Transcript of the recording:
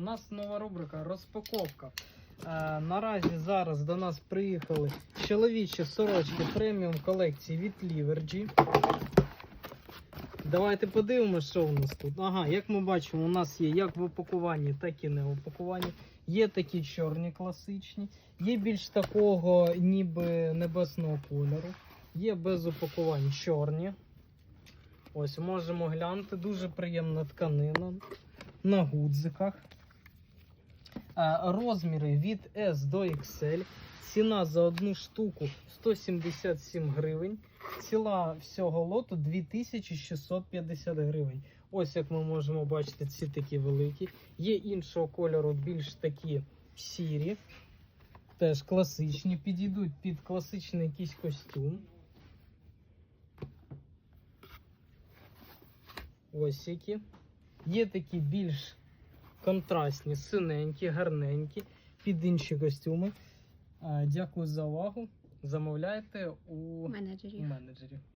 У нас нова рубрика розпаковка. Е, наразі зараз до нас приїхали чоловічі сорочки преміум колекції від Livergy. Давайте подивимося, що у нас тут. Ага, як ми бачимо, у нас є як в упакуванні, так і не в упакуванні. Є такі чорні класичні, є більш такого ніби небесного кольору. Є без упакувань чорні. Ось можемо глянути. Дуже приємна тканина на гудзиках. Розміри від S до XL. Ціна за одну штуку 177 гривень. Ціла всього лоту 2650 гривень. Ось як ми можемо бачити, ці такі великі. Є іншого кольору, більш такі сірі. Теж класичні, підійдуть під класичний якийсь костюм. Ось які. Є такі більш контрастні, синенькі, гарненькі, під інші костюми. Е, Дякую за увагу. Замовляйте у менеджерів. менеджерів.